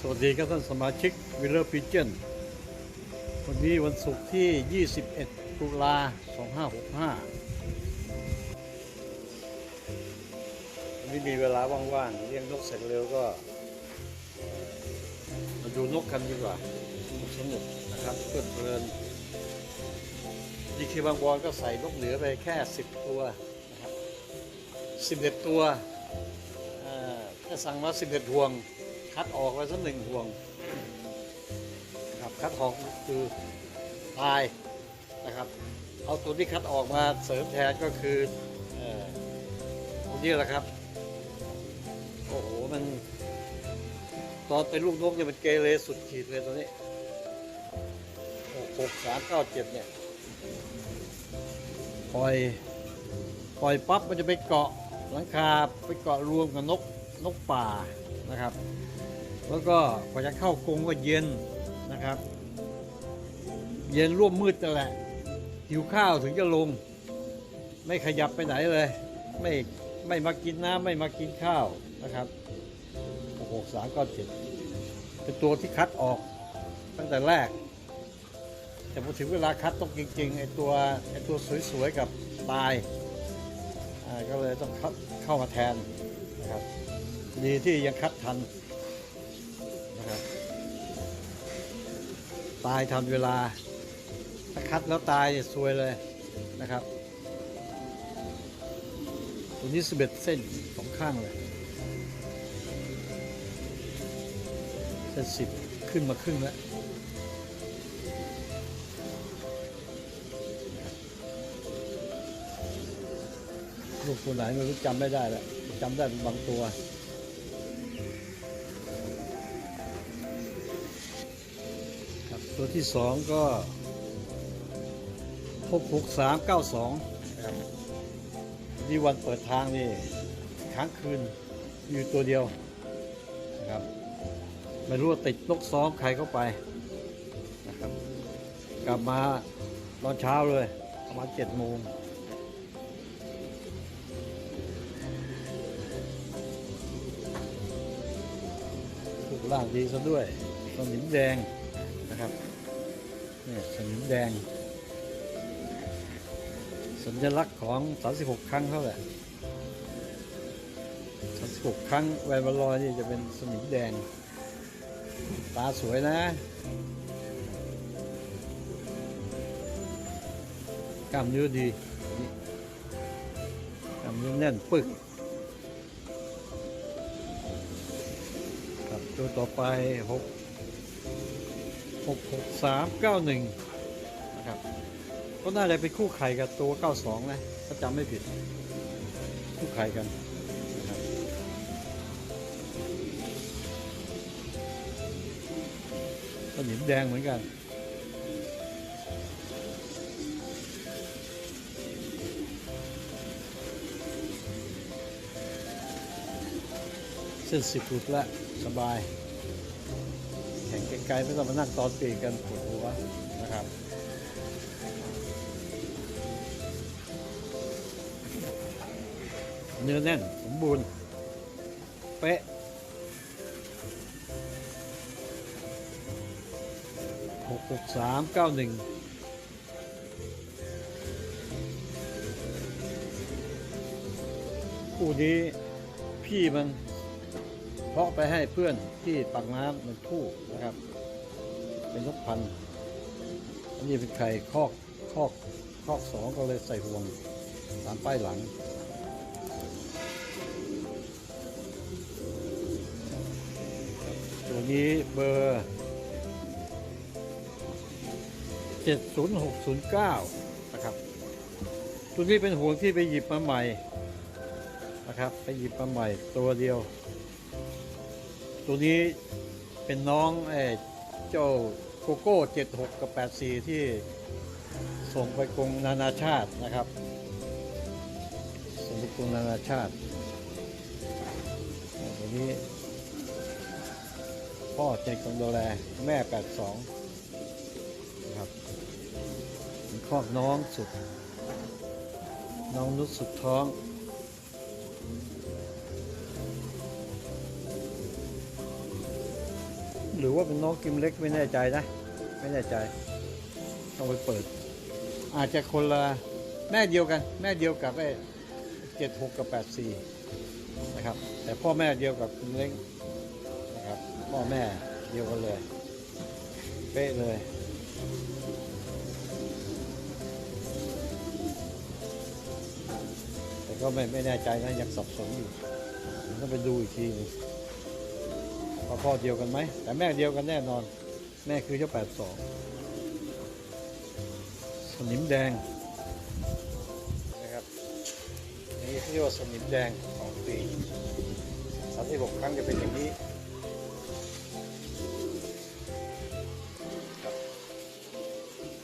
สวัสดีครับท่านสมาชิกวิลเลอร์พิเจนวันนี้วันศุกร์ที่ 21 ตุลา 2565วันนี้มีเวลาว่างๆเลี้ยงนกเสร็จเร็วก็ มาดูนกกันดีกว่าสนุกนะครับเพลิดเพลินดีเคบางบอลก็ใส่นกเหนือไปแค่ 10 ตัวนะครับ11 ตัวเอ่อถ้าสั่งมา 11ห่วง คัดออกไว้สักหนึ่งห่วงนะครับคัดออกคือตายนะครับเอาตัวที่คัดออกมาเสริมแทนก็คือเออตัวนี้แหละครับโอ้โหมัน ตอนเป็นลูกนกเนี่ยมันเกเรสุดขีดเลยตัวนี้หกหกสามเก้าเจ็ดเนี่ยปล่อยปล่อยปั๊บมันจะไปเกาะหลังคาไปเกาะรวมกับนกนกป่านะครับ แล้วก็พอจะเข้ากรงก็เย็นนะครับ เย็นร่วมมืดนั่แหละหิวข้าวถึงจะลง ไม่ขยับไปไหนเลย ไม่ไม่มากินน้ำไม่มากินข้าวนะครับโอ้โหสามก้อนเจ็ดเป็นตัวที่คัดออกตั้งแต่แรก แต่พอถึงเวลาคัดต้องจริงๆไอ้ตัวไอ้ตัวสวยๆกับตายก็เลยต้องคัดเข้ามาแทนนะครับดีที่ยังคัดทัน ครับตายทันเวลาถ้าคัดแล้วตายเนี่ยซวยเลยนะครับ ตัวนี้สเบ็ดเส้นสองข้างเลยเส้นสิบขึ้นมาครึ่งแล้วลูกตัวไหนไม่รู้จำไม่ได้แล้วจำได้เป็นบางตัว ที่สองก็หกหกสามเก้าสองนี่วันเปิดทางนี่ค้างคืนอยู่ตัวเดียวนะครับไม่รู้ว่าติดนกซ้อมใครเข้าไปนะครับ กลับมาตอนเช้าเลยประมาณเจ็ดโมงรูปร่างดีซะด้วยสนิมแดงนะครับ สนิมแดง สัญลักษณ์ของ 36 ครั้งเขาแหละ36 ครั้งแวนบอลลอยนี่จะเป็นสนิมแดง ตาสวยนะ กล้ามเนื้อดีกล้ามเนื้อแน่นปึกครับตัวต่อไป 6 หกหกสามเก้าหนึ่งนะครับ ก็น่าจะเป็นคู่ไข่กับตัวเก้าสองนะถ้าจำไม่ผิด คู่ไข่กันนะครับสนิมแดงเหมือนกันเส้นสิบหลุดละสบาย แข่งไกลๆไม่ต้องมานั่งตอนปีกกันปวดหัวนะครับเนื้อแน่นสมบูรณ์เป๊ะหกหกสามเก้าหนึ่งคู่นี้พี่มัน เพาะไปให้เพื่อนที่ปากน้ำหนึ่งคู่นะครับ เป็นนกพันธุ์อันนี้เป็นไข่คอกคอกคอกสองก็เลยใส่ห่วงตามป้ายหลังตัวนี้เบอร์ 70609 นะครับ ตัวนี้เป็นห่วงที่ไปหยิบมาใหม่นะครับ ไปหยิบมาใหม่ตัวเดียว ตัวนี้เป็นน้องเออเจ้าโกโก้76 กับ 84 ที่ส่งไปกรงนานาชาตินะครับส่งไปกรงนานาชาติตัวนี้ พ่อใจกงดูแลแม่ 82นะครับเป็นครอบน้องสุด น้องนุชสุดท้อง หรือว่าเป็นน้องกิมเล็กไม่แน่ใจนะ ไม่แน่ใจต้องไปเปิด อาจจะคนละแม่เดียวกัน แม่เดียวกับไอ้เจ็ดหกกับแปดสี่นะครับ แต่พ่อแม่เดียวกับกิมเล็กนะครับพ่อแม่เดียวกันเลยเป๊ะเลยแต่ก็ไม่ไม่แน่ใจนะยังสับสนอยู่ต้องไปดูอีกทีหนึง ว่าพ่อเดียวกันไหม แต่แม่เดียวกันแน่นอน แม่คือเจ้าแปดสองสนิมแดงนะครับนี่เรียกว่าสนิมแดงสองปีสามสิบหกครั้งจะเป็นอย่างนี้ครับ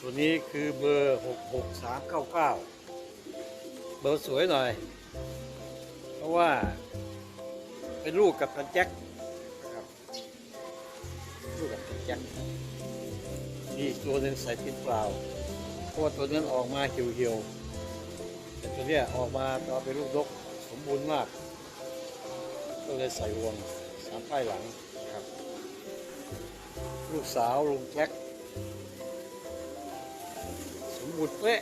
ตัวนี้คือเบอร์หกหกสามเก้าเก้าเบอร์สวยหน่อย เพราะว่าเป็นลูกกับตันแจ็ค จังนี่ตัวนึงใส่ตินเปล่าเพราะว่าตัวนั้นออกมาเหี่ยวๆแต่ตัวเนี้ยออกมาตอนเป็นลูกดกสมบูรณ์มาก ก็เลยใส่วงสามป้ายหลังนะครับ ลูกสาวลุงแจ็คสมบูรณ์เป๊ะ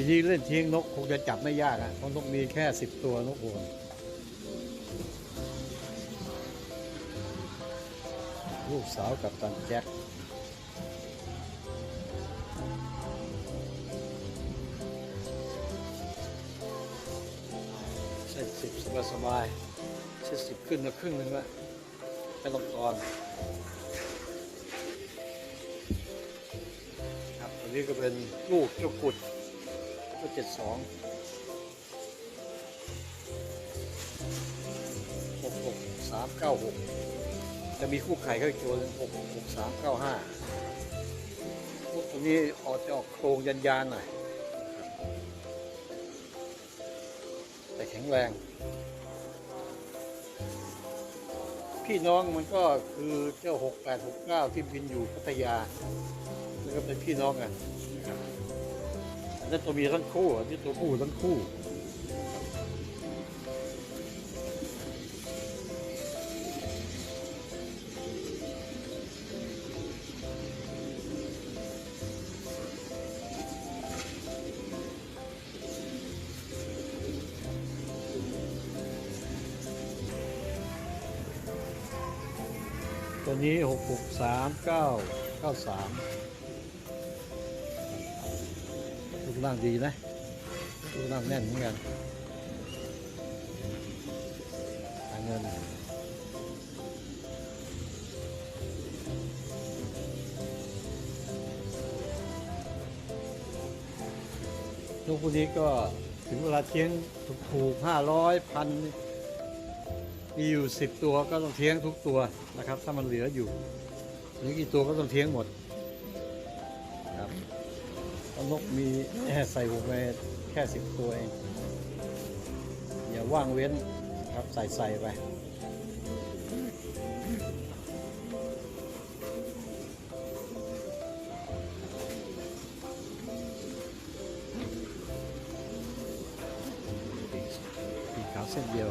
ปีนี้เล่นเทียงนกคงจะจับไม่ยากอะเพราะนกมีแค่สิบตัวนกโอนลูกสาวกับตันแจ็คเส้นสิบสบายสบายเส้นสิบขึ้นมาครึ่งหนึ่งละไม่ต้องตอนครับอันนี้ก็เป็นลูกเจ้ากุด ก็เจ็ดสองหกหกสามเก้าหกจะมีคู่ไข่เข้าอีกตัวหนึ่งหกหกสามเก้าห้าพวกตัวนี้ออกจะออกโครงยันยานหน่อย แต่แข็งแรง พี่น้องมันก็คือเจ้าหกแปดหกเก้าที่บินอยู่พัทยาแล้วก็เป็นพี่น้องกัน นะครับอันนั้นตัวเมียทั้งคู่อันนี้ตัวผู้ทั้งคู่ตัวนี้หกหกสามเก้าเก้าสาม รูปร่างดีนะรูปร่างแน่นเหมือนกันหาเงินลูกพวกนี้ก็ถึงเวลาเทียงถูกห้าร้อยพันมีอยู่สิบตัวก็ต้องเทียงทุกตัวนะครับ ถ้ามันเหลืออยู่หลือกี่ตัวก็ต้องเทียงหมด นกมีแใส่หัวไปแค่สิบตัวเอง อย่าว่างเว้นครับใส่ใส่ไปปีกขาวเส้นเดียว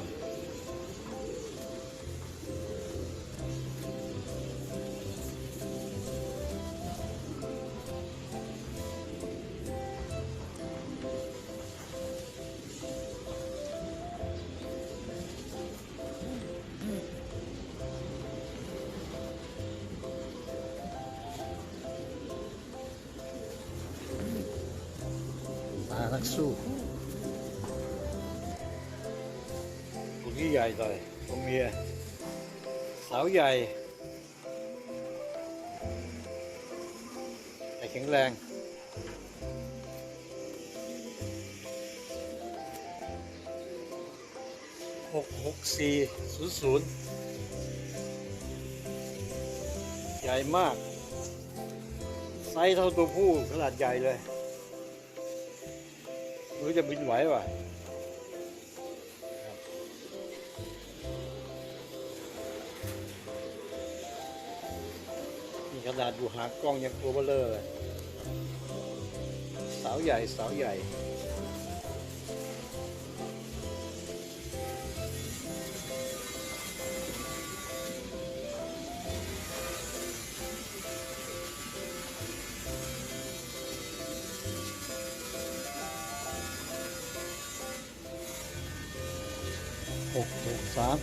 นักสู้ตัวนี้ใหญ่หน่อยตัวเมียสาวใหญ่ แต่แข็งแรงหกหกสี่ศูนย์ศูนย์ใหญ่มาก ไซส์เท่าตัวผู้ขนาดใหญ่เลย รือจะบินไหววะนี่ขนาดอยู่หางกล้องยังตัวเบลอเลยสาวใหญ่สาวใหญ่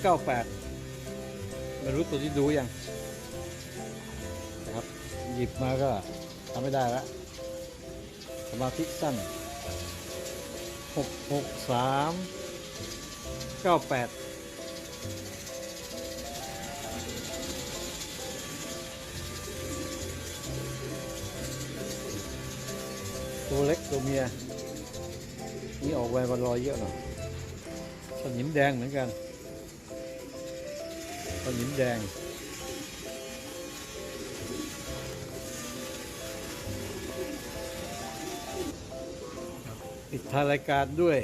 98ไม่รู้ตัวที่ดูยังนะครับ หยิบมาก็ทำไม่ได้ละสมาธิสั้น 663 98ตัวเล็กตัวเมีย นี่ออกแววบอลลอยเยอะหน่อยสนิมแดงเหมือนกัน สนิมแดง ปิดท้ายรายการด้วย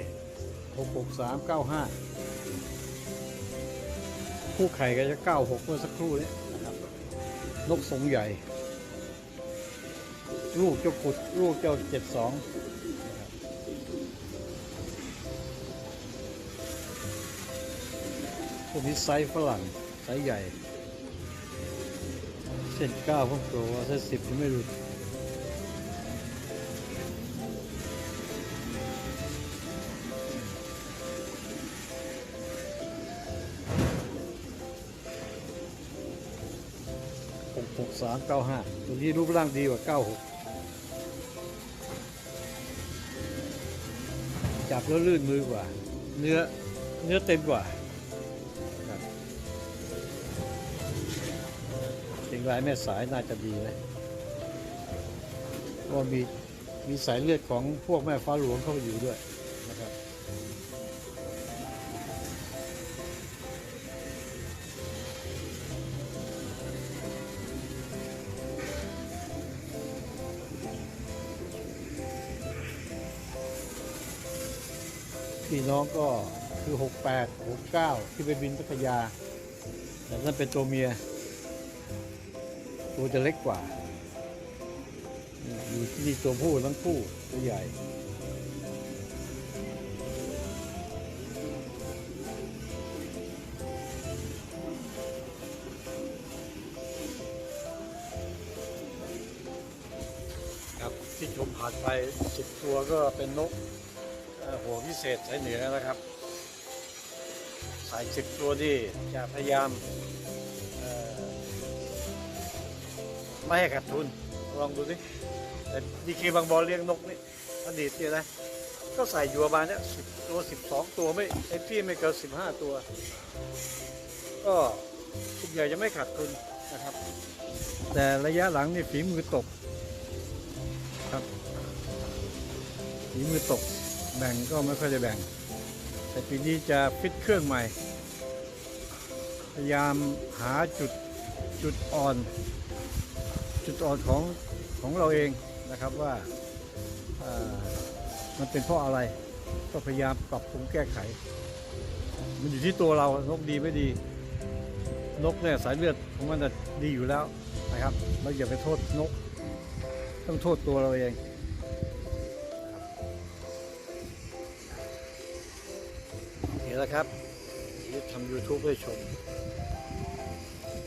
66395 คู่ไข่ก็จะ 96 เมื่อสักครู่นี้นะครับ นกสงใหญ่ ลูกเจ้าขุด ลูกเจ้า 72พวกนี้ไซส์ฝรั่ง ส์ใหญ่ เส้นเก้าพวกโปรเส้นสิบไม่หลุดหกหกสามเก้าห้าตัวนี้รูปร่างดีกว่าเก้าหกจับแล้วลื่นมือกว่า เนื้อเนื้อเต็มกว่า งรายแม่สายน่าจะดีนะเพราะว่ามีมีสายเลือดของพวกแม่ฟ้าหลวงเข้าไปอยู่ด้วยนะครับพี่น้องก็คือ 68 69 ที่ไปบินพัทยาแต่นั่นเป็นตัวเมีย ตัวจะเล็กกว่าอยู่ที่นี่ตัวผู้ทั้งคู่ตัวใหญ่ ครับที่ชมผ่านไปสิบตัวก็เป็นนกหัวพิเศษสายเหนือนะครับ สายสิบตัวที่จะพยายาม ไม่ให้ขาดทุน ลองดูสิแต่ดีเคบางบอลเลี้ยงนกนี่อดีตเนี่ยนะ ก็ใส่อยู่ประมาณเนี้ยสิบตัวสิบสองตัวไม่ไอ้พี่ไม่เกินสิบห้าตัว ก็ทุกอย่างจะไม่ขาดทุนนะครับ แต่ระยะหลังนี่ฝีมือตกครับฝีมือตกแบ่งก็ไม่ค่อยจะแบ่ง แต่ปีนี้จะฟิตเครื่องใหม่ พยายามหาจุดจุดอ่อน จุดอ่อนของของเราเองนะครับว่ามันเป็นเพราะอะไร ก็พยายามปรับปรุงแก้ไข มันอยู่ที่ตัวเรานกดีไม่ดี นกเนี่ยสายเลือดของมันน่ะดีอยู่แล้วนะครับเราอย่าไปโทษนก ต้องโทษตัวเราเองนี่แหละครับที่ทำ YouTube ให้ชม